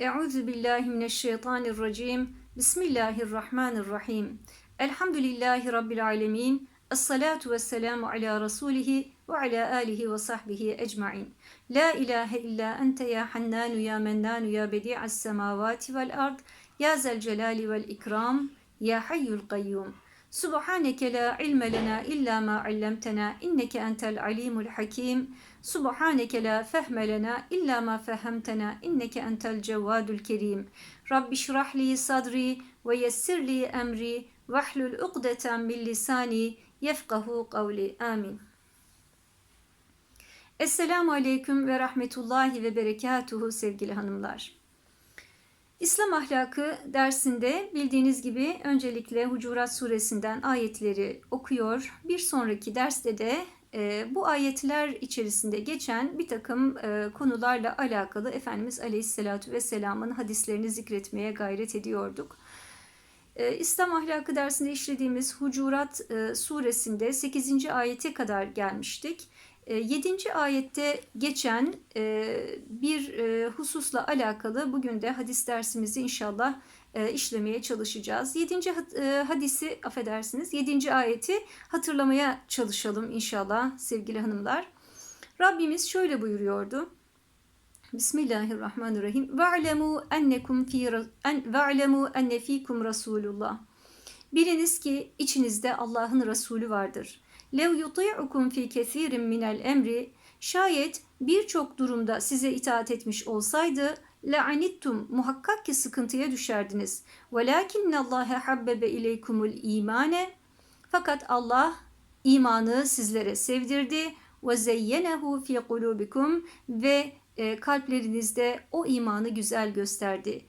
أعوذ بالله من الشيطان الرجيم. بسم الله الرحمن الرحيم. الحمد لله رب العالمين. الصلاة والسلام على رسوله وعلى آله وصحبه أجمعين. لا إله إلا أنت يا حنان يا منان يا بديع السماوات والأرض يا ذا الجلال والإكرام يا حي القيوم. سبحانك لا علم لنا إلا ما علمتنا إنك أنت العليم الحكيم. Subhaneke la fehme illa ma fehemtena inneke entel cevvadul kerim. Rabbi şrahli sadri ve yessirli emri vahlul ukdeten min lisani yefkahu kavli. Amin. Esselamu Aleyküm ve Rahmetullahi ve Berekatuhu sevgili hanımlar. İslam ahlakı dersinde bildiğiniz gibi öncelikle Hucurat suresinden ayetleri okuyor. Bir sonraki derste de e, bu ayetler içerisinde geçen bir takım e, konularla alakalı Efendimiz Aleyhisselatü Vesselam'ın hadislerini zikretmeye gayret ediyorduk. E, İslam ahlakı dersinde işlediğimiz Hucurat e, suresinde 8. ayete kadar gelmiştik. 7. E, ayette geçen e, bir e, hususla alakalı bugün de hadis dersimizi inşallah işlemeye çalışacağız. 7. hadisi affedersiniz 7. ayeti hatırlamaya çalışalım inşallah sevgili hanımlar. Rabbimiz şöyle buyuruyordu. Bismillahirrahmanirrahim. Ve'lemu ennekum fi ve'lemu enne fikum Rasulullah. Biliniz ki içinizde Allah'ın Resulü vardır. Lev yuti'ukum fi kesirin minel emri şayet birçok durumda size itaat etmiş olsaydı le'anittum muhakkak ki sıkıntıya düşerdiniz. Velakinne Allahe habbebe ileykumul imane fakat Allah imanı sizlere sevdirdi ve zeyyenehu fi kulubikum ve e, kalplerinizde o imanı güzel gösterdi.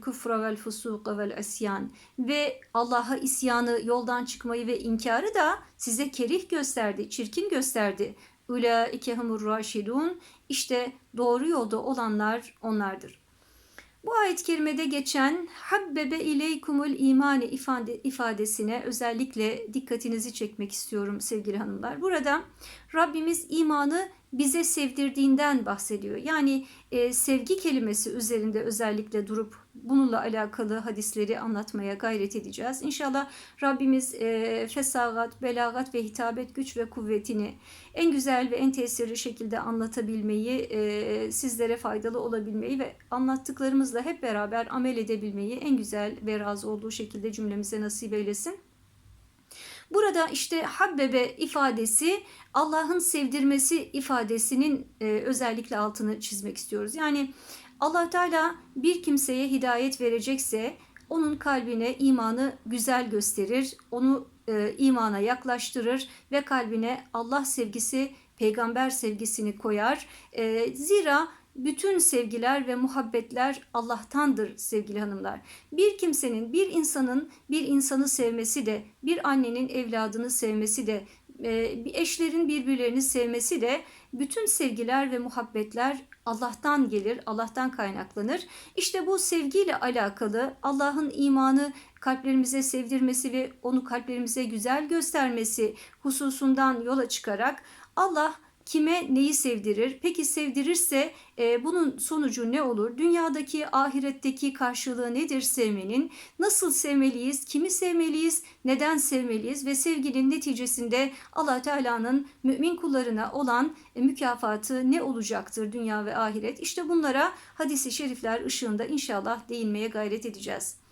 Kufra vel fusuqa vel asyan ve Allah'a isyanı, yoldan çıkmayı ve inkarı da size kerih gösterdi, çirkin gösterdi. Ulaike humur raşidun işte doğru yolda olanlar onlardır. Bu ayet-i kerimede geçen habbebe ileykumul imani ifade, ifadesine özellikle dikkatinizi çekmek istiyorum sevgili hanımlar. Burada Rabbimiz imanı bize sevdirdiğinden bahsediyor. Yani e, sevgi kelimesi üzerinde özellikle durup bununla alakalı hadisleri anlatmaya gayret edeceğiz. İnşallah Rabbimiz e, fesagat, belagat ve hitabet güç ve kuvvetini en güzel ve en tesirli şekilde anlatabilmeyi, e, sizlere faydalı olabilmeyi ve anlattıklarımızla hep beraber amel edebilmeyi en güzel ve razı olduğu şekilde cümlemize nasip eylesin. Burada işte habbebe ifadesi Allah'ın sevdirmesi ifadesinin e, özellikle altını çizmek istiyoruz. Yani Allah Teala bir kimseye hidayet verecekse onun kalbine imanı güzel gösterir, onu e, imana yaklaştırır ve kalbine Allah sevgisi, peygamber sevgisini koyar. E, zira bütün sevgiler ve muhabbetler Allah'tandır sevgili hanımlar. Bir kimsenin, bir insanın bir insanı sevmesi de, bir annenin evladını sevmesi de, e, eşlerin birbirlerini sevmesi de bütün sevgiler ve muhabbetler Allah'tan gelir, Allah'tan kaynaklanır. İşte bu sevgiyle alakalı Allah'ın imanı kalplerimize sevdirmesi ve onu kalplerimize güzel göstermesi hususundan yola çıkarak Allah kime neyi sevdirir? Peki sevdirirse e, bunun sonucu ne olur? Dünyadaki, ahiretteki karşılığı nedir sevmenin? Nasıl sevmeliyiz? Kimi sevmeliyiz? Neden sevmeliyiz? Ve sevginin neticesinde Allah Teala'nın mümin kullarına olan e, mükafatı ne olacaktır dünya ve ahiret? İşte bunlara hadisi şerifler ışığında inşallah değinmeye gayret edeceğiz.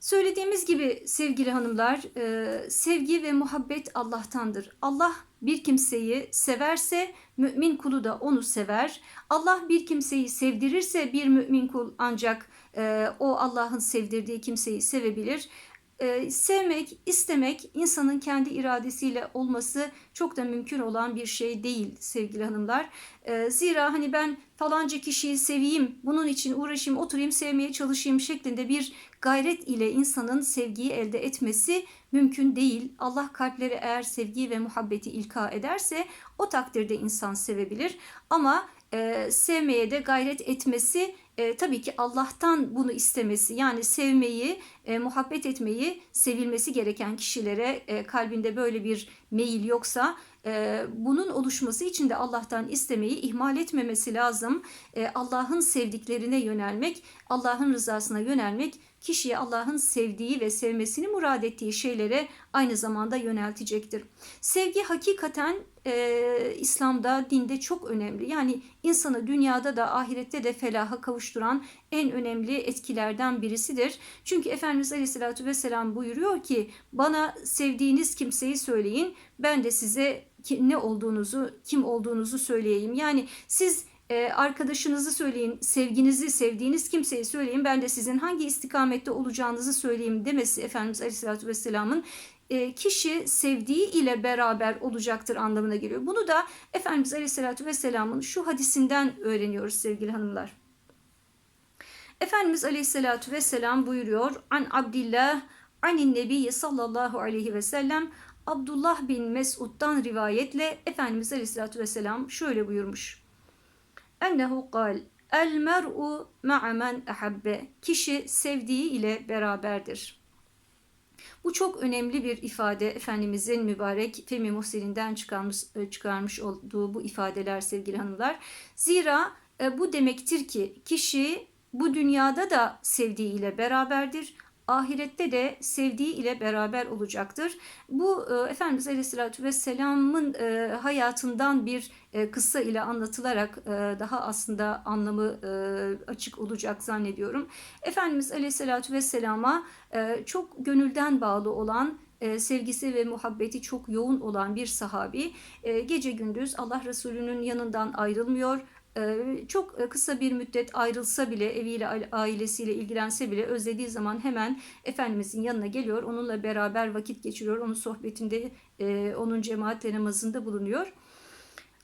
Söylediğimiz gibi sevgili hanımlar, e, sevgi ve muhabbet Allah'tandır. Allah bir kimseyi severse mümin kulu da onu sever. Allah bir kimseyi sevdirirse bir mümin kul ancak e, o Allah'ın sevdirdiği kimseyi sevebilir. Ee, sevmek, istemek insanın kendi iradesiyle olması çok da mümkün olan bir şey değil sevgili hanımlar. Ee, zira hani ben falanca kişiyi seveyim, bunun için uğraşayım, oturayım, sevmeye çalışayım şeklinde bir gayret ile insanın sevgiyi elde etmesi mümkün değil. Allah kalpleri eğer sevgi ve muhabbeti ilka ederse o takdirde insan sevebilir. Ama e, sevmeye de gayret etmesi e, tabii ki Allah'tan bunu istemesi yani sevmeyi, e, muhabbet etmeyi, sevilmesi gereken kişilere e, kalbinde böyle bir meyil yoksa e, bunun oluşması için de Allah'tan istemeyi ihmal etmemesi lazım. E, Allah'ın sevdiklerine yönelmek, Allah'ın rızasına yönelmek kişiye Allah'ın sevdiği ve sevmesini murad ettiği şeylere aynı zamanda yöneltecektir. Sevgi hakikaten e, İslam'da, dinde çok önemli. Yani insanı dünyada da ahirette de felaha kavuşturan en önemli etkilerden birisidir. Çünkü Efendimiz Aleyhisselatü Vesselam buyuruyor ki bana sevdiğiniz kimseyi söyleyin ben de size ne olduğunuzu, kim olduğunuzu söyleyeyim. Yani siz e, arkadaşınızı söyleyin, sevginizi, sevdiğiniz kimseyi söyleyin. Ben de sizin hangi istikamette olacağınızı söyleyeyim demesi Efendimiz Aleyhisselatü Vesselam'ın e, kişi sevdiği ile beraber olacaktır anlamına geliyor. Bunu da Efendimiz Aleyhisselatü Vesselam'ın şu hadisinden öğreniyoruz sevgili hanımlar. Efendimiz Aleyhisselatü Vesselam buyuruyor. An Abdillah anin Nebiye sallallahu aleyhi ve sellem Abdullah bin Mesud'dan rivayetle Efendimiz Aleyhisselatü Vesselam şöyle buyurmuş. Ennehu kal El mer'u ma'a men ahabbe. Kişi sevdiği ile beraberdir. Bu çok önemli bir ifade Efendimizin mübarek Femi Muhsin'inden çıkarmış, e, çıkarmış olduğu bu ifadeler sevgili hanımlar. Zira e, bu demektir ki kişi bu dünyada da sevdiği ile beraberdir ahirette de sevdiği ile beraber olacaktır. Bu e, Efendimiz Aleyhisselatü Vesselam'ın e, hayatından bir e, ile anlatılarak e, daha aslında anlamı açık olacak zannediyorum. Efendimiz Aleyhisselatü Vesselam'a çok gönülden bağlı olan sevgisi ve muhabbeti çok yoğun olan bir sahabi gece gündüz Allah Resulü'nün yanından ayrılmıyor çok e, kısa bir müddet ayrılsa bile eviyle ailesiyle ilgilense bile özlediği zaman hemen Efendimizin yanına geliyor. Onunla beraber vakit geçiriyor. Onun sohbetinde e, onun cemaatle namazında bulunuyor.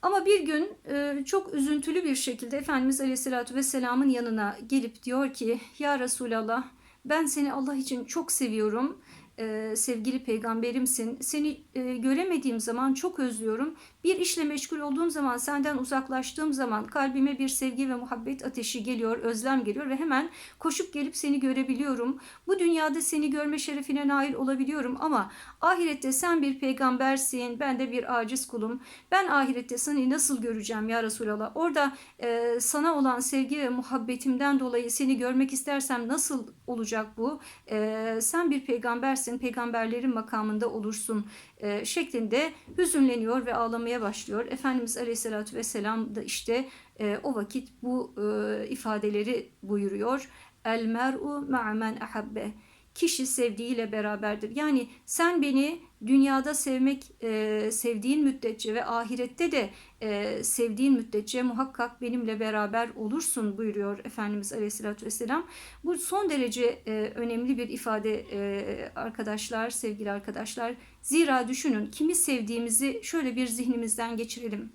Ama bir gün e, çok üzüntülü bir şekilde Efendimiz Aleyhisselatü Vesselam'ın yanına gelip diyor ki Ya Resulallah ben seni Allah için çok seviyorum e, sevgili peygamberimsin. Seni e, göremediğim zaman çok özlüyorum. Bir işle meşgul olduğum zaman, senden uzaklaştığım zaman kalbime bir sevgi ve muhabbet ateşi geliyor, özlem geliyor ve hemen koşup gelip seni görebiliyorum. Bu dünyada seni görme şerefine nail olabiliyorum ama ahirette sen bir peygambersin, ben de bir aciz kulum. Ben ahirette seni nasıl göreceğim ya Resulallah? Orada e, sana olan sevgi ve muhabbetimden dolayı seni görmek istersem nasıl olacak bu? E, sen bir peygambersin gidersin peygamberlerin makamında olursun e, şeklinde hüzünleniyor ve ağlamaya başlıyor. Efendimiz Aleyhisselatü Vesselam da işte e, o vakit bu e, ifadeleri buyuruyor. El mer'u ma'men ahabbe kişi sevdiğiyle beraberdir. Yani sen beni dünyada sevmek e, sevdiğin müddetçe ve ahirette de e, sevdiğin müddetçe muhakkak benimle beraber olursun buyuruyor Efendimiz Aleyhisselatü Vesselam. Bu son derece e, önemli bir ifade e, arkadaşlar, sevgili arkadaşlar. Zira düşünün kimi sevdiğimizi şöyle bir zihnimizden geçirelim.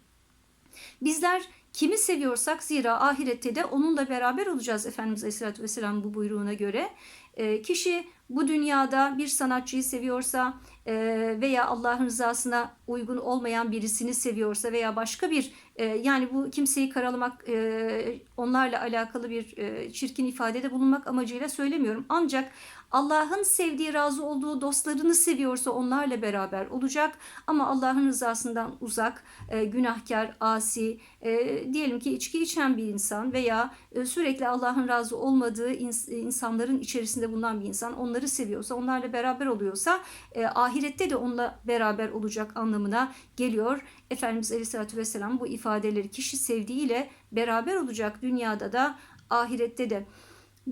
Bizler kimi seviyorsak zira ahirette de onunla beraber olacağız Efendimiz Aleyhisselatü Vesselam bu buyruğuna göre. E, kişi bu dünyada bir sanatçıyı seviyorsa e, veya Allah'ın rızasına uygun olmayan birisini seviyorsa veya başka bir e, yani bu kimseyi karalamak onlarla alakalı bir çirkin ifadede bulunmak amacıyla söylemiyorum. Ancak Allah'ın sevdiği, razı olduğu dostlarını seviyorsa onlarla beraber olacak. Ama Allah'ın rızasından uzak, e, günahkar, asi, e, diyelim ki içki içen bir insan veya e, sürekli Allah'ın razı olmadığı ins- insanların içerisinde bulunan bir insan onları seviyorsa, onlarla beraber oluyorsa e, ahirette de onunla beraber olacak anlamına geliyor. Efendimiz Aleyhisselatü Vesselam bu ifadeleri kişi sevdiğiyle beraber olacak dünyada da ahirette de.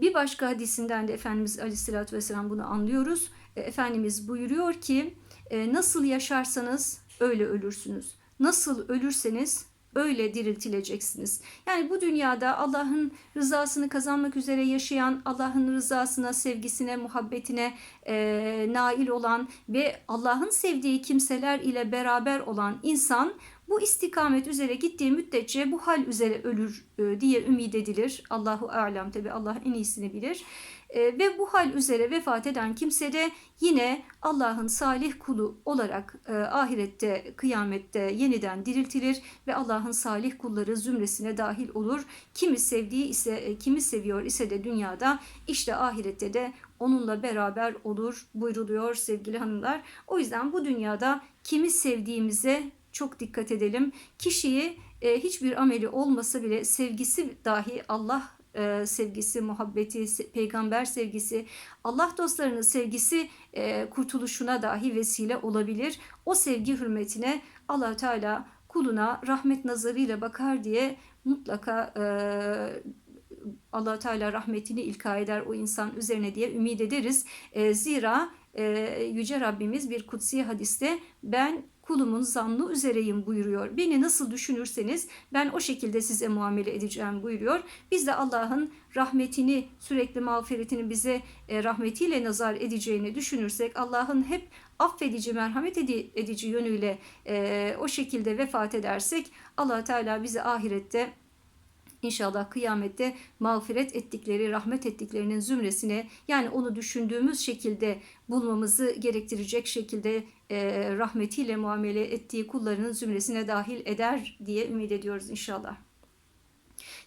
Bir başka hadisinden de Efendimiz Aleyhisselatü Vesselam bunu anlıyoruz. E, Efendimiz buyuruyor ki e, nasıl yaşarsanız öyle ölürsünüz. Nasıl ölürseniz öyle diriltileceksiniz. Yani bu dünyada Allah'ın rızasını kazanmak üzere yaşayan, Allah'ın rızasına, sevgisine, muhabbetine e, nail olan ve Allah'ın sevdiği kimseler ile beraber olan insan Bu istikamet üzere gittiği müddetçe bu hal üzere ölür e, diye ümit edilir. Allahu alem tabi Allah en iyisini bilir. E, ve bu hal üzere vefat eden kimse de yine Allah'ın salih kulu olarak e, ahirette, kıyamette yeniden diriltilir ve Allah'ın salih kulları zümresine dahil olur. Kimi sevdiği ise, kimi seviyor ise de dünyada işte ahirette de onunla beraber olur buyruluyor sevgili hanımlar. O yüzden bu dünyada kimi sevdiğimize çok dikkat edelim. Kişiyi e, hiçbir ameli olmasa bile sevgisi dahi Allah e, sevgisi, muhabbeti, se- peygamber sevgisi, Allah dostlarının sevgisi e, kurtuluşuna dahi vesile olabilir. O sevgi hürmetine allah Teala kuluna rahmet nazarıyla bakar diye mutlaka e, allah Teala rahmetini ilka eder o insan üzerine diye ümit ederiz. E, zira e, Yüce Rabbimiz bir kutsi hadiste ben kulumun zannı üzereyim buyuruyor. Beni nasıl düşünürseniz ben o şekilde size muamele edeceğim buyuruyor. Biz de Allah'ın rahmetini, sürekli mağfiretini bize e, rahmetiyle nazar edeceğini düşünürsek Allah'ın hep affedici, merhamet edi- edici yönüyle e, o şekilde vefat edersek allah Teala bizi ahirette İnşallah kıyamette mağfiret ettikleri, rahmet ettiklerinin zümresine yani onu düşündüğümüz şekilde bulmamızı gerektirecek şekilde e, rahmetiyle muamele ettiği kullarının zümresine dahil eder diye ümit ediyoruz inşallah.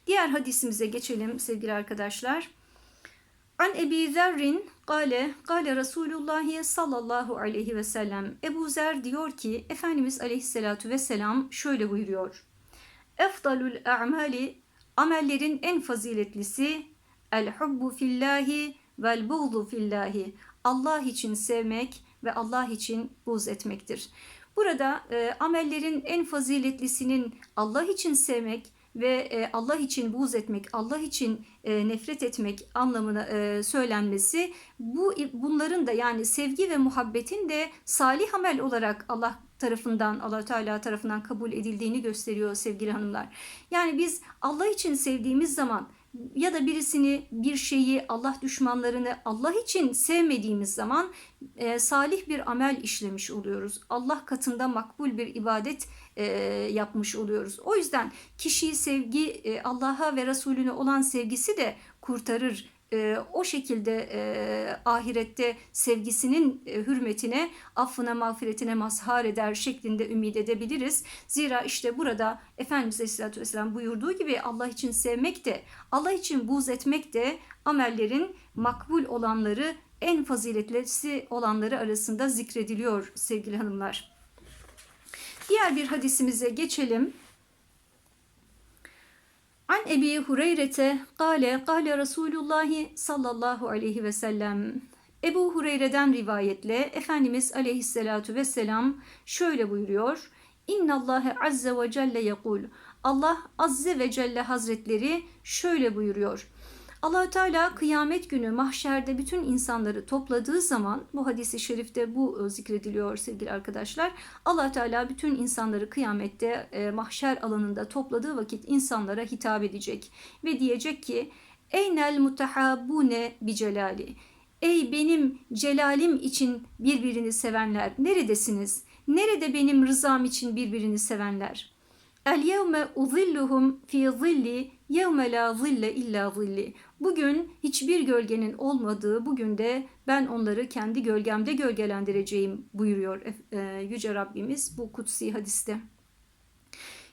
Diğer hadisimize geçelim sevgili arkadaşlar. An Ebi Zerrin gale gale Resulullah sallallahu aleyhi ve sellem Ebu Zer diyor ki Efendimiz aleyhissalatu vesselam şöyle buyuruyor. Efdalul a'mali amellerin en faziletlisi el hubbu fillahi vel buğdu fillahi Allah için sevmek ve Allah için buğz etmektir. Burada e, amellerin en faziletlisinin Allah için sevmek ve e, Allah için buğz etmek, Allah için e, nefret etmek anlamına e, söylenmesi bu bunların da yani sevgi ve muhabbetin de salih amel olarak Allah tarafından Allah Teala tarafından kabul edildiğini gösteriyor sevgili hanımlar. Yani biz Allah için sevdiğimiz zaman ya da birisini, bir şeyi, Allah düşmanlarını Allah için sevmediğimiz zaman e, salih bir amel işlemiş oluyoruz. Allah katında makbul bir ibadet e, yapmış oluyoruz. O yüzden kişiyi sevgi, e, Allah'a ve Resulüne olan sevgisi de kurtarır, e, o şekilde e, ahirette sevgisinin e, hürmetine, affına, mağfiretine mazhar eder şeklinde ümit edebiliriz. Zira işte burada Efendimiz Aleyhisselatü Vesselam buyurduğu gibi Allah için sevmek de, Allah için buğz etmek de amellerin makbul olanları, en faziletlisi olanları arasında zikrediliyor sevgili hanımlar. Diğer bir hadisimize geçelim. An Ebi Hureyre'te gale gale Resulullah sallallahu aleyhi ve sellem. Ebu Hureyre'den rivayetle Efendimiz aleyhissalatu vesselam şöyle buyuruyor. İnna Allah azze ve celle yekul. Allah azze ve celle hazretleri şöyle buyuruyor. Allah Teala kıyamet günü mahşerde bütün insanları topladığı zaman bu hadisi şerifte bu e, zikrediliyor sevgili arkadaşlar. allah Teala bütün insanları kıyamette e, mahşer alanında topladığı vakit insanlara hitap edecek ve diyecek ki Eynel mutahabbune bi celali. Ey benim celalim için birbirini sevenler neredesiniz? Nerede benim rızam için birbirini sevenler? El yevme uzilluhum fi zilli yevme la zille illa zilli. Bugün hiçbir gölgenin olmadığı bugün de ben onları kendi gölgemde gölgelendireceğim buyuruyor e, Yüce Rabbimiz bu kutsi hadiste.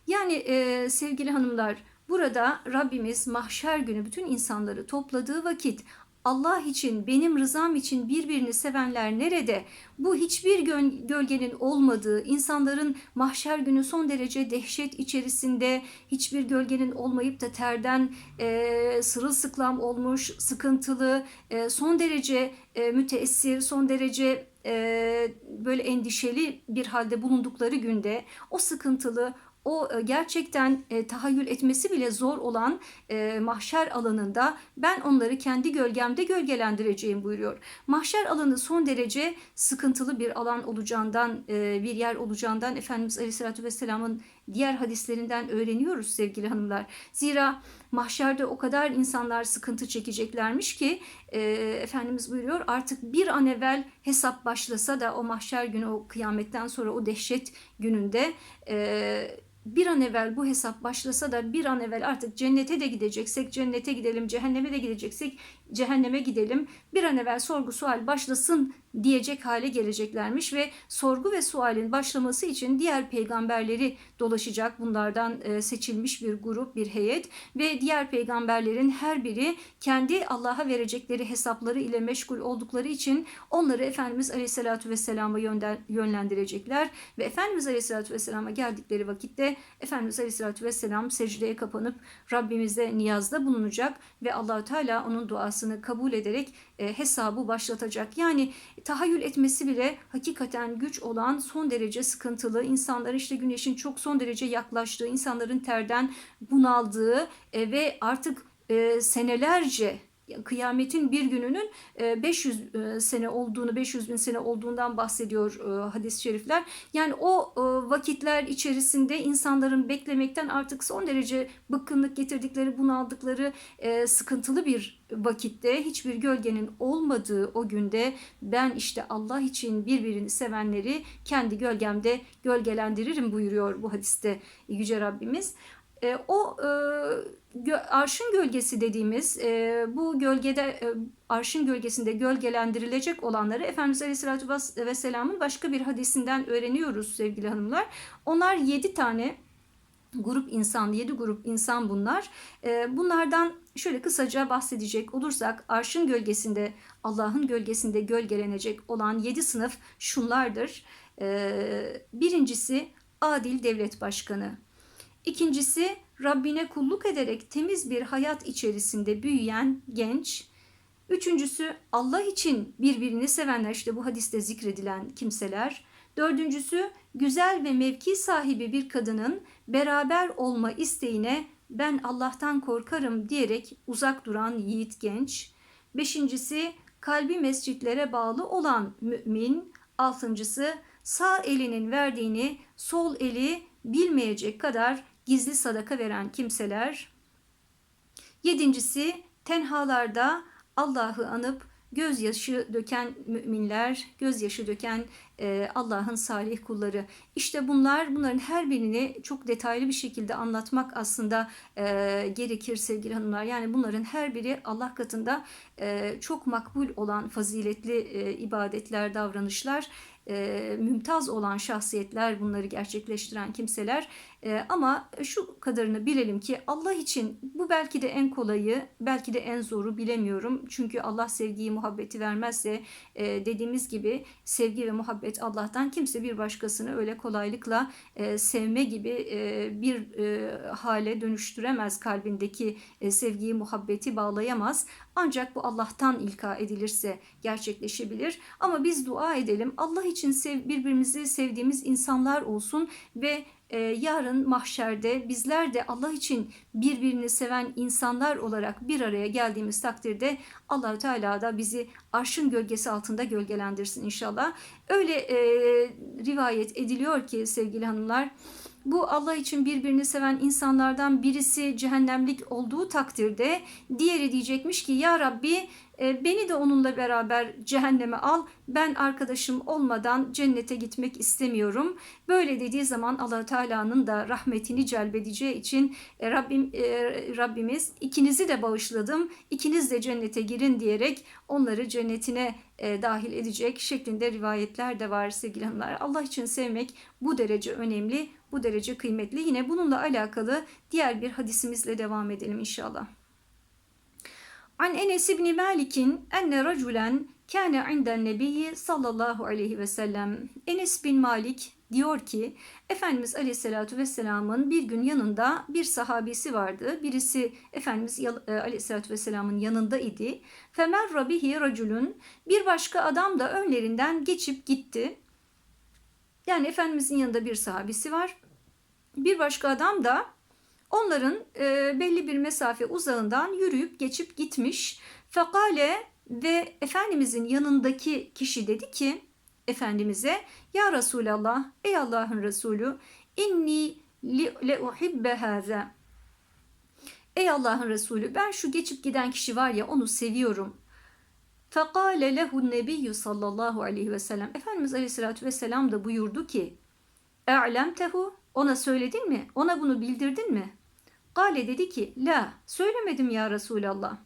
Yani e, sevgili hanımlar burada Rabbimiz mahşer günü bütün insanları topladığı vakit Allah için, benim rızam için birbirini sevenler nerede? Bu hiçbir gölgenin olmadığı, insanların mahşer günü son derece dehşet içerisinde hiçbir gölgenin olmayıp da terden e, sırılsıklam olmuş, sıkıntılı, e, son derece e, müteessir, son derece e, böyle endişeli bir halde bulundukları günde o sıkıntılı, o e, gerçekten e, tahayyül etmesi bile zor olan e, mahşer alanında ben onları kendi gölgemde gölgelendireceğim buyuruyor. Mahşer alanı son derece sıkıntılı bir alan olacağından, e, bir yer olacağından Efendimiz Aleyhisselatü Vesselam'ın diğer hadislerinden öğreniyoruz sevgili hanımlar. Zira mahşerde o kadar insanlar sıkıntı çekeceklermiş ki e, Efendimiz buyuruyor artık bir an evvel hesap başlasa da o mahşer günü o kıyametten sonra o dehşet gününde e, bir an evvel bu hesap başlasa da bir an evvel artık cennete de gideceksek cennete gidelim, cehenneme de gideceksek cehenneme gidelim. Bir an evvel sorgu sual başlasın diyecek hale geleceklermiş ve sorgu ve sualin başlaması için diğer peygamberleri dolaşacak bunlardan e, seçilmiş bir grup, bir heyet ve diğer peygamberlerin her biri kendi Allah'a verecekleri hesapları ile meşgul oldukları için onları Efendimiz Aleyhisselatü Vesselam'a yönlendirecekler ve Efendimiz Aleyhisselatü Vesselam'a geldikleri vakitte Efendimiz Aleyhisselatü Vesselam secdeye kapanıp Rabbimize niyazda bulunacak ve Allahü Teala onun duasını kabul ederek e, hesabı başlatacak. Yani tahayyül etmesi bile hakikaten güç olan son derece sıkıntılı, insanların işte güneşin çok son derece yaklaştığı, insanların terden bunaldığı e, ve artık e, senelerce kıyametin bir gününün 500 sene olduğunu, 500 bin sene olduğundan bahsediyor hadis-i şerifler. Yani o vakitler içerisinde insanların beklemekten artık son derece bıkkınlık getirdikleri, bunaldıkları sıkıntılı bir vakitte hiçbir gölgenin olmadığı o günde ben işte Allah için birbirini sevenleri kendi gölgemde gölgelendiririm buyuruyor bu hadiste Yüce Rabbimiz. E, o e, gö, arşın gölgesi dediğimiz e, bu gölgede e, arşın gölgesinde gölgelendirilecek olanları Efendimiz Aleyhisselatü Vesselam'ın başka bir hadisinden öğreniyoruz sevgili hanımlar. Onlar yedi tane grup insan, yedi grup insan bunlar. E, bunlardan şöyle kısaca bahsedecek olursak arşın gölgesinde, Allah'ın gölgesinde gölgelenecek olan yedi sınıf şunlardır. E, birincisi adil devlet başkanı. İkincisi Rabbine kulluk ederek temiz bir hayat içerisinde büyüyen genç. Üçüncüsü Allah için birbirini sevenler işte bu hadiste zikredilen kimseler. Dördüncüsü güzel ve mevki sahibi bir kadının beraber olma isteğine ben Allah'tan korkarım diyerek uzak duran yiğit genç. Beşincisi kalbi mescitlere bağlı olan mümin. Altıncısı sağ elinin verdiğini sol eli bilmeyecek kadar gizli sadaka veren kimseler. Yedincisi tenhalarda Allah'ı anıp gözyaşı döken müminler, gözyaşı döken e, Allah'ın salih kulları. İşte bunlar, bunların her birini çok detaylı bir şekilde anlatmak aslında e, gerekir sevgili hanımlar. Yani bunların her biri Allah katında e, çok makbul olan faziletli e, ibadetler, davranışlar e, mümtaz olan şahsiyetler bunları gerçekleştiren kimseler e, ama şu kadarını bilelim ki Allah için bu belki de en kolayı belki de en zoru bilemiyorum. Çünkü Allah sevgiyi muhabbeti vermezse e, dediğimiz gibi sevgi ve muhabbet Allah'tan kimse bir başkasını öyle kolaylıkla e, sevme gibi e, bir e, hale dönüştüremez kalbindeki sevgiyi muhabbeti bağlayamaz. Ancak bu Allah'tan ilka edilirse gerçekleşebilir. Ama biz dua edelim. Allah için sev, birbirimizi sevdiğimiz insanlar olsun ve e, yarın mahşerde bizler de Allah için birbirini seven insanlar olarak bir araya geldiğimiz takdirde Allahü Teala da bizi arşın gölgesi altında gölgelendirsin inşallah. Öyle e, rivayet ediliyor ki sevgili hanımlar bu Allah için birbirini seven insanlardan birisi cehennemlik olduğu takdirde diğeri diyecekmiş ki ya Rabbi e, beni de onunla beraber cehenneme al. Ben arkadaşım olmadan cennete gitmek istemiyorum. Böyle dediği zaman Allah Teala'nın da rahmetini celbedeceği için e, Rabbim e, Rabbimiz ikinizi de bağışladım. İkiniz de cennete girin diyerek onları cennetine dahil edecek şeklinde rivayetler de var sevgili hanımlar. Allah için sevmek bu derece önemli, bu derece kıymetli. Yine bununla alakalı diğer bir hadisimizle devam edelim inşallah. An Enes İbni Malik'in enne raculen kâne inden nebiyyi sallallahu aleyhi ve sellem. Enes bin Malik diyor ki Efendimiz Aleyhisselatü Vesselam'ın bir gün yanında bir sahabesi vardı. Birisi Efendimiz e, Aleyhisselatü Vesselam'ın yanında idi. Femerra bihi raculun bir başka adam da önlerinden geçip gitti. Yani Efendimizin yanında bir sahabesi var. Bir başka adam da Onların e, belli bir mesafe uzağından yürüyüp geçip gitmiş. Fekale ve Efendimizin yanındaki kişi dedi ki Efendimiz'e Ya Resulallah ey Allah'ın Resulü inni le uhibbe haza. Ey Allah'ın Resulü ben şu geçip giden kişi var ya onu seviyorum. Fekale lehu nebiyyü sallallahu aleyhi ve sellem. Efendimiz aleyhissalatü vesselam da buyurdu ki E'lemtehu ona söyledin mi? Ona bunu bildirdin mi? Gale dedi ki la söylemedim ya Resulallah.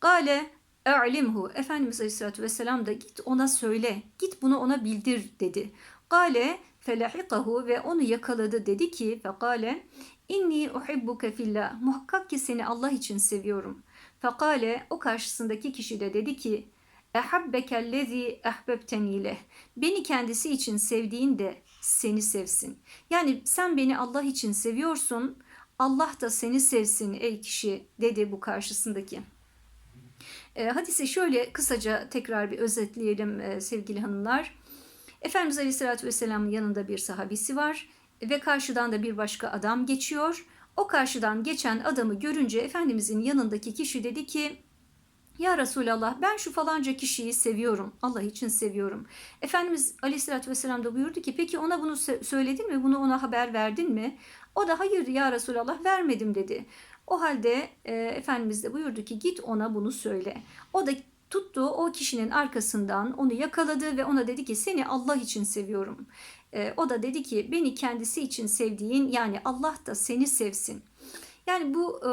Gale e'limhu Efendimiz aleyhissalatü vesselam da git ona söyle git bunu ona bildir dedi. Gale felahikahu ve onu yakaladı dedi ki fekale inni uhibbuke fillah muhakkak ki seni Allah için seviyorum. Fekale o karşısındaki kişi de dedi ki ehabbekellezi ehbebtenile beni kendisi için sevdiğin de seni sevsin. Yani sen beni Allah için seviyorsun Allah da seni sevsin ey kişi dedi bu karşısındaki. E, hadisi şöyle kısaca tekrar bir özetleyelim e, sevgili hanımlar. Efendimiz Aleyhisselatü Vesselam'ın yanında bir sahabisi var ve karşıdan da bir başka adam geçiyor. O karşıdan geçen adamı görünce Efendimizin yanındaki kişi dedi ki ya Resulallah ben şu falanca kişiyi seviyorum. Allah için seviyorum. Efendimiz Aleyhisselatü Vesselam da buyurdu ki peki ona bunu söyledin mi? Bunu ona haber verdin mi? O da hayır ya Resulallah vermedim dedi. O halde e, Efendimiz de buyurdu ki git ona bunu söyle. O da tuttu o kişinin arkasından onu yakaladı ve ona dedi ki seni Allah için seviyorum. E, o da dedi ki beni kendisi için sevdiğin yani Allah da seni sevsin. Yani bu e,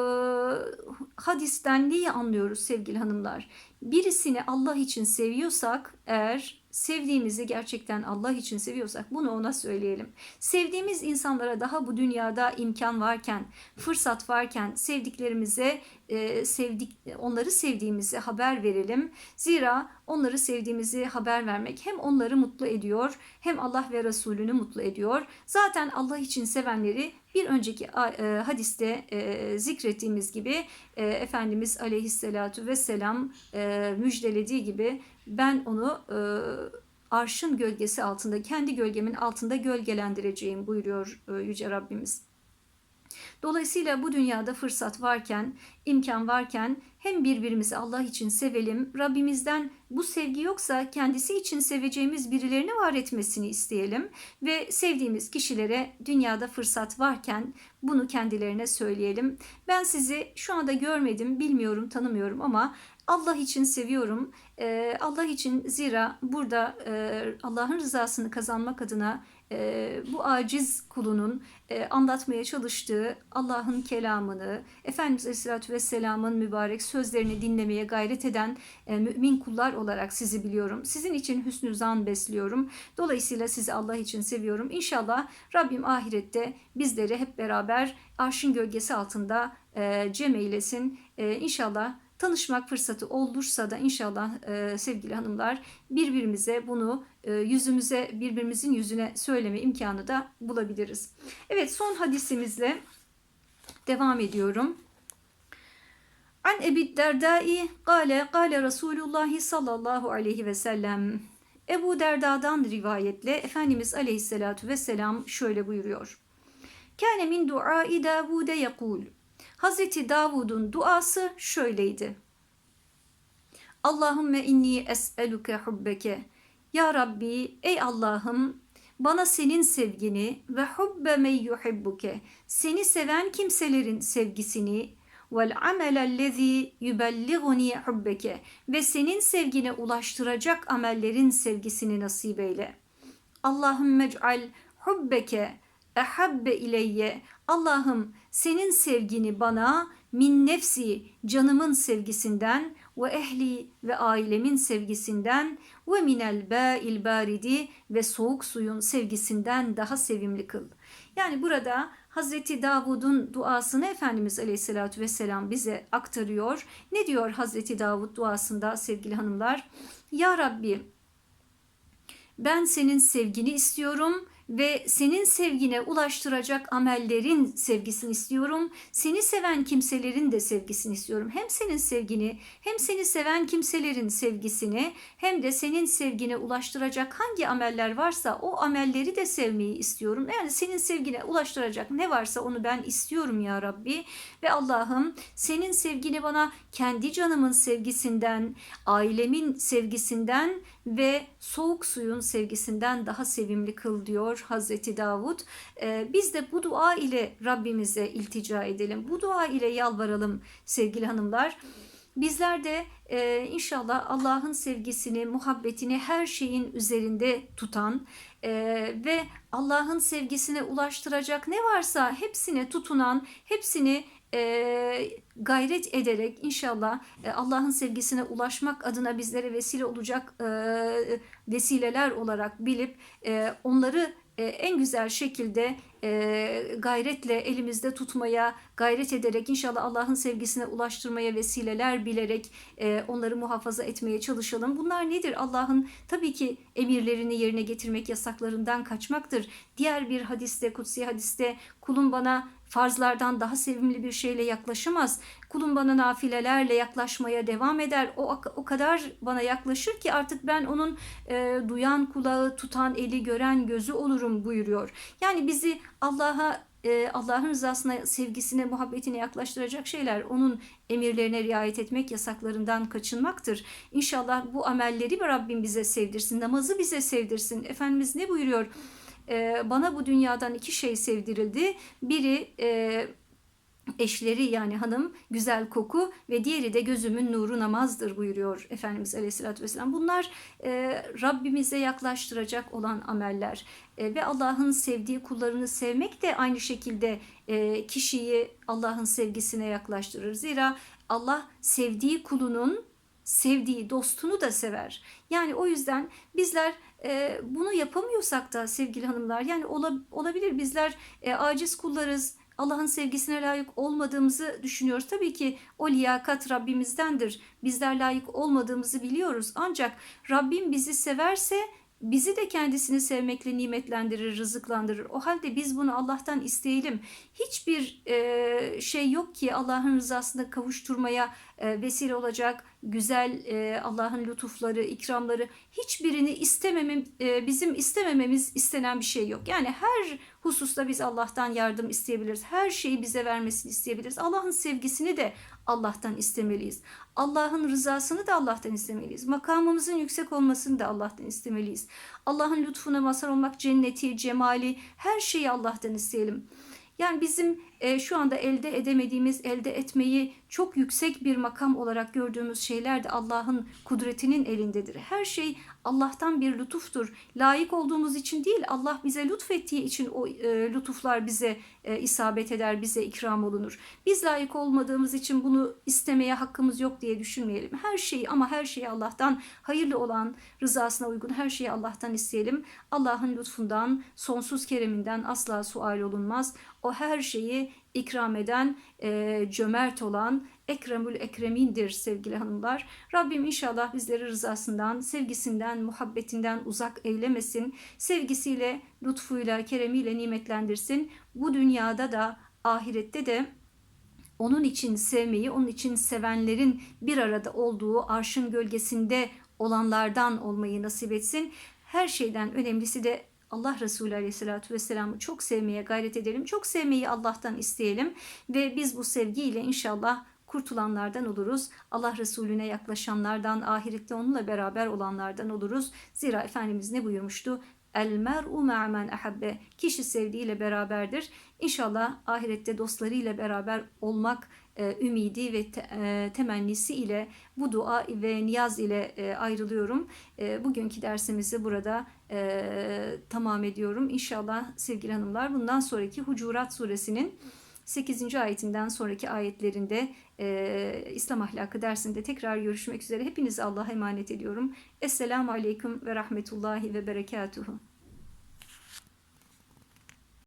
hadisten neyi anlıyoruz sevgili hanımlar? Birisini Allah için seviyorsak eğer sevdiğimizi gerçekten Allah için seviyorsak bunu ona söyleyelim. Sevdiğimiz insanlara daha bu dünyada imkan varken, fırsat varken sevdiklerimize e, sevdik onları sevdiğimizi haber verelim. Zira onları sevdiğimizi haber vermek hem onları mutlu ediyor, hem Allah ve Resulünü mutlu ediyor. Zaten Allah için sevenleri bir önceki e, hadiste e, zikrettiğimiz gibi e, Efendimiz Aleyhisselatu Vesselam müjdelediği gibi ben onu arşın gölgesi altında, kendi gölgemin altında gölgelendireceğim buyuruyor Yüce Rabbimiz. Dolayısıyla bu dünyada fırsat varken, imkan varken hem birbirimizi Allah için sevelim, Rabbimizden bu sevgi yoksa kendisi için seveceğimiz birilerini var etmesini isteyelim ve sevdiğimiz kişilere dünyada fırsat varken bunu kendilerine söyleyelim. Ben sizi şu anda görmedim, bilmiyorum, tanımıyorum ama Allah için seviyorum. Allah için zira burada Allah'ın rızasını kazanmak adına bu aciz kulunun e, anlatmaya çalıştığı Allah'ın kelamını, Efendimiz Aleyhisselatü Vesselam'ın mübarek sözlerini dinlemeye gayret eden mümin kullar olarak sizi biliyorum. Sizin için hüsnü zan besliyorum. Dolayısıyla sizi Allah için seviyorum. İnşallah Rabbim ahirette bizleri hep beraber arşın gölgesi altında cem eylesin. İnşallah tanışmak fırsatı olursa da inşallah e, sevgili hanımlar birbirimize bunu e, yüzümüze birbirimizin yüzüne söyleme imkanı da bulabiliriz. Evet son hadisimizle devam ediyorum. An Ebi Derdai gale gale Resulullah sallallahu aleyhi ve sellem Ebu Derda'dan rivayetle Efendimiz aleyhissalatu vesselam şöyle buyuruyor. Kâne min duai Davud'e yakul Hazreti Davud'un duası şöyleydi. Allahümme inni es'eluke hubbeke. Ya Rabbi ey Allah'ım bana senin sevgini ve hubbe men yuhibbuke. Seni seven kimselerin sevgisini vel amelellezî yubelliğuni hubbeke ve senin sevgine ulaştıracak amellerin sevgisini nasip eyle. Allahümme ec'al hubbeke ehabbe ileyye. Allah'ım senin sevgini bana min nefsi canımın sevgisinden ve ehli ve ailemin sevgisinden ve minel ba'il baridi ve soğuk suyun sevgisinden daha sevimli kıl. Yani burada Hazreti Davud'un duasını Efendimiz Aleyhisselatü Vesselam bize aktarıyor. Ne diyor Hazreti Davud duasında sevgili hanımlar? Ya Rabbi ben senin sevgini istiyorum ve senin sevgine ulaştıracak amellerin sevgisini istiyorum. Seni seven kimselerin de sevgisini istiyorum. Hem senin sevgini hem seni seven kimselerin sevgisini hem de senin sevgine ulaştıracak hangi ameller varsa o amelleri de sevmeyi istiyorum. Yani senin sevgine ulaştıracak ne varsa onu ben istiyorum ya Rabbi. Ve Allah'ım senin sevgini bana kendi canımın sevgisinden, ailemin sevgisinden ve soğuk suyun sevgisinden daha sevimli kıl diyor diyor Hazreti Davud. E, biz de bu dua ile Rabbimize iltica edelim. Bu dua ile yalvaralım sevgili hanımlar. Bizler de e, inşallah Allah'ın sevgisini, muhabbetini her şeyin üzerinde tutan e, ve Allah'ın sevgisine ulaştıracak ne varsa hepsine tutunan, hepsini e, gayret ederek inşallah e, Allah'ın sevgisine ulaşmak adına bizlere vesile olacak e, vesileler olarak bilip e, onları e, en güzel şekilde e, gayretle elimizde tutmaya gayret ederek inşallah Allah'ın sevgisine ulaştırmaya vesileler bilerek e, onları muhafaza etmeye çalışalım. Bunlar nedir? Allah'ın tabii ki emirlerini yerine getirmek yasaklarından kaçmaktır. Diğer bir hadiste, kutsi hadiste kulum bana farzlardan daha sevimli bir şeyle yaklaşamaz. Kulum bana nafilelerle yaklaşmaya devam eder. O, o kadar bana yaklaşır ki artık ben onun e, duyan kulağı, tutan eli, gören gözü olurum buyuruyor. Yani bizi Allah'a e, Allah'ın rızasına, sevgisine, muhabbetine yaklaştıracak şeyler onun emirlerine riayet etmek, yasaklarından kaçınmaktır. İnşallah bu amelleri Rabbim bize sevdirsin, namazı bize sevdirsin. Efendimiz ne buyuruyor? E, bana bu dünyadan iki şey sevdirildi. Biri e, eşleri yani hanım güzel koku ve diğeri de gözümün nuru namazdır buyuruyor Efendimiz Aleyhisselatü Vesselam. Bunlar e, Rabbimize yaklaştıracak olan ameller e, ve Allah'ın sevdiği kullarını sevmek de aynı şekilde kişiyi Allah'ın sevgisine yaklaştırır. Zira Allah sevdiği kulunun sevdiği dostunu da sever. Yani o yüzden bizler e, bunu yapamıyorsak da sevgili hanımlar yani ola, olabilir bizler e, aciz kullarız Allah'ın sevgisine layık olmadığımızı düşünüyoruz. Tabii ki o liyakat Rabbimizdendir. Bizler layık olmadığımızı biliyoruz. Ancak Rabbim bizi severse bizi de kendisini sevmekle nimetlendirir, rızıklandırır. O halde biz bunu Allah'tan isteyelim. Hiçbir e, şey yok ki Allah'ın rızasına kavuşturmaya e, vesile olacak güzel e, Allah'ın lütufları, ikramları hiçbirini istememem, e, bizim istemememiz istenen bir şey yok. Yani her hususta biz Allah'tan yardım isteyebiliriz. Her şeyi bize vermesini isteyebiliriz. Allah'ın sevgisini de Allah'tan istemeliyiz. Allah'ın rızasını da Allah'tan istemeliyiz. Makamımızın yüksek olmasını da Allah'tan istemeliyiz. Allah'ın lütfuna mazhar olmak, cenneti, cemali her şeyi Allah'tan isteyelim. Yani bizim e, şu anda elde edemediğimiz, elde etmeyi çok yüksek bir makam olarak gördüğümüz şeyler de Allah'ın kudretinin elindedir. Her şey Allah'tan bir lütuftur. Layık olduğumuz için değil, Allah bize lütfettiği için o e, lütuflar bize e, isabet eder, bize ikram olunur. Biz layık olmadığımız için bunu istemeye hakkımız yok diye düşünmeyelim. Her şeyi ama her şeyi Allah'tan hayırlı olan, rızasına uygun her şeyi Allah'tan isteyelim. Allah'ın lütfundan, sonsuz kereminden asla sual olunmaz. O her şeyi ikram eden, e, cömert olan Ekremül Ekremindir sevgili hanımlar. Rabbim inşallah bizleri rızasından, sevgisinden, muhabbetinden uzak eylemesin. Sevgisiyle, lütfuyla, keremiyle nimetlendirsin. Bu dünyada da ahirette de onun için sevmeyi, onun için sevenlerin bir arada olduğu arşın gölgesinde olanlardan olmayı nasip etsin. Her şeyden önemlisi de Allah Resulü Aleyhisselatü Vesselam'ı çok sevmeye gayret edelim. Çok sevmeyi Allah'tan isteyelim ve biz bu sevgiyle inşallah kurtulanlardan oluruz. Allah Resulüne yaklaşanlardan, ahirette onunla beraber olanlardan oluruz. Zira Efendimiz ne buyurmuştu? El mer'u ma'men ahabbe. Kişi sevdiğiyle beraberdir. İnşallah ahirette dostlarıyla beraber olmak e, ümidi ve te, e, temennisi ile bu dua ve niyaz ile e, ayrılıyorum. Bugünkü dersimizi burada tamam ediyorum. İnşallah sevgili hanımlar bundan sonraki Hucurat suresinin 8. ayetinden sonraki ayetlerinde İslam ahlakı dersinde tekrar görüşmek üzere. Hepinizi Allah'a emanet ediyorum. Esselamu Aleyküm ve Rahmetullahi ve Berekatuhu.